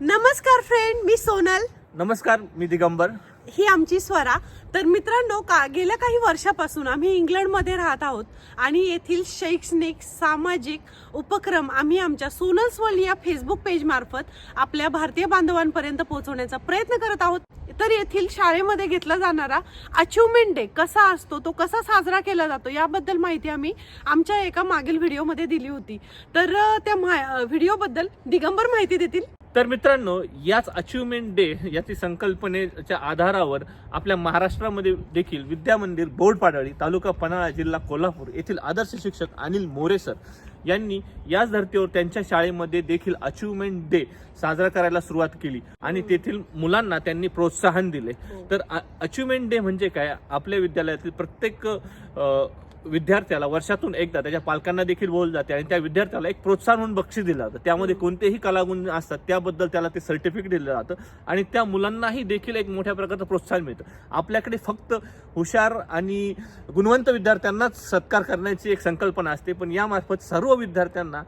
नमस्कार फ्रेंड मी सोनल. नमस्कार मी दिगंबर. ही आमची स्वरा. तर मित्रांनो का गेल्या काही वर्षापासून आम्ही इंग्लंडमध्ये राहत आहोत आणि येथील शैक्षणिक सामाजिक उपक्रम आम्ही आमच्या सोनल स्वर्ल्ड या फेसबुक पेज मार्फत आपल्या भारतीय बांधवांपर्यंत पोहोचवण्याचा प्रयत्न करत आहोत. तर येथील शाळेमध्ये घेतला जाणारा अचिव्हमेंट डे कसा असतो तो कसा साजरा केला जातो याबद्दल माहिती आम्ही आमच्या एका मागील व्हिडिओमध्ये दिली होती. तर त्या मा- व्हिडिओबद्दल दिगंबर माहिती देतील. तर मित्रांनो याच अचिव्हमेंट डे याची संकल्पनेच्या आधारावर आपल्या महाराष्ट्रामध्ये देखील विद्या मंदिर बोर्ड पाडळी तालुका पन्हाळा जिल्हा कोल्हापूर येथील आदर्श शिक्षक अनिल मोरे सर यांनी याच धर्तीवर त्यांच्या शाळेमध्ये देखील अचिव्हमेंट डे साजरा करायला सुरुवात केली आणि तेथील मुलांना त्यांनी प्रोत्साहन दिले. तर अचिव्हमेंट डे म्हणजे काय? आपल्या विद्यालयातील प्रत्येक विद्यार्थ्याला वर्षातून एकदा त्याच्या पालकांना देखील बोल जाते आणि त्या विद्यार्थ्याला एक प्रोत्साहन म्हणून बक्षीस दिलं जातं. त्यामध्ये कोणतेही कलागुण असतात त्याबद्दल त्याला ते सर्टिफिकेट दिलं जातं आणि त्या मुलांनाही देखील एक मोठ्या प्रकारचं प्रोत्साहन मिळतं. आपल्याकडे फक्त हुशार आणि गुणवंत विद्यार्थ्यांनाच सत्कार करण्याची एक संकल्पना असते पण यामार्फत सर्व विद्यार्थ्यांना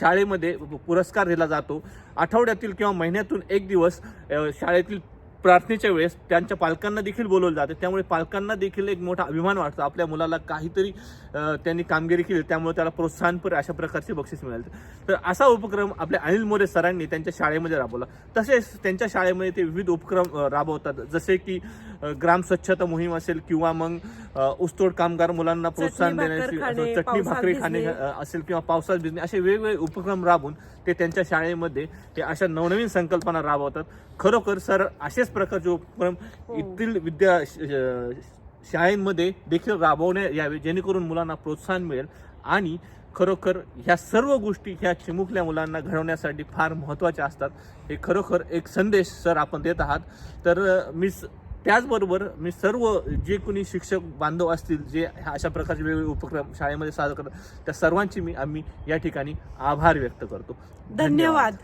शाळेमध्ये पुरस्कार दिला जातो. आठवड्यातील किंवा महिन्यातून एक दिवस शाळेतील प्रार्थनेच्या वेळेस त्यांच्या पालकांना देखील बोलवलं जाते. त्यामुळे पालकांना देखील एक मोठा अभिमान वाटतो. आपल्या मुलाला काहीतरी त्यांनी कामगिरी केली त्यामुळे त्याला प्रोत्साहनपर अशा प्रकारचे बक्षीस मिळाले. तर असा उपक्रम आपल्या अनिल मोरे सरांनी त्यांच्या शाळेमध्ये राबवला. तसेच त्यांच्या शाळेमध्ये ते विविध उपक्रम राबवतात. जसे की ग्राम स्वच्छता मोहीम असेल किंवा मग ऊसतोड कामगार मुलांना प्रोत्साहन देण्याची चटणी भाकरी खाणे असेल किंवा पावसात भिजणे असे वेगवेगळे उपक्रम राबवून ते त्यांच्या शाळेमध्ये ते अशा नवनवीन संकल्पना राबवतात. खरोखर सर असेच प्रकारचे उपक्रम हो. येथील विद्या शाळेमध्ये देखील राबवण्यात यावे जेणेकरून मुलांना प्रोत्साहन मिळेल आणि खरोखर ह्या सर्व गोष्टी ह्या चिमुकल्या मुलांना घडवण्यासाठी फार महत्त्वाच्या असतात. हे खरोखर एक संदेश सर आपण देत आहात. तर मी त्याचबरोबर मी सर्व जे कोणी शिक्षक बांधव असतील जे अशा प्रकारचे वेगवेगळे उपक्रम शाळेमध्ये सादर करतात त्या सर्वांची मी आम्ही या ठिकाणी आभार व्यक्त करतो. धन्यवाद.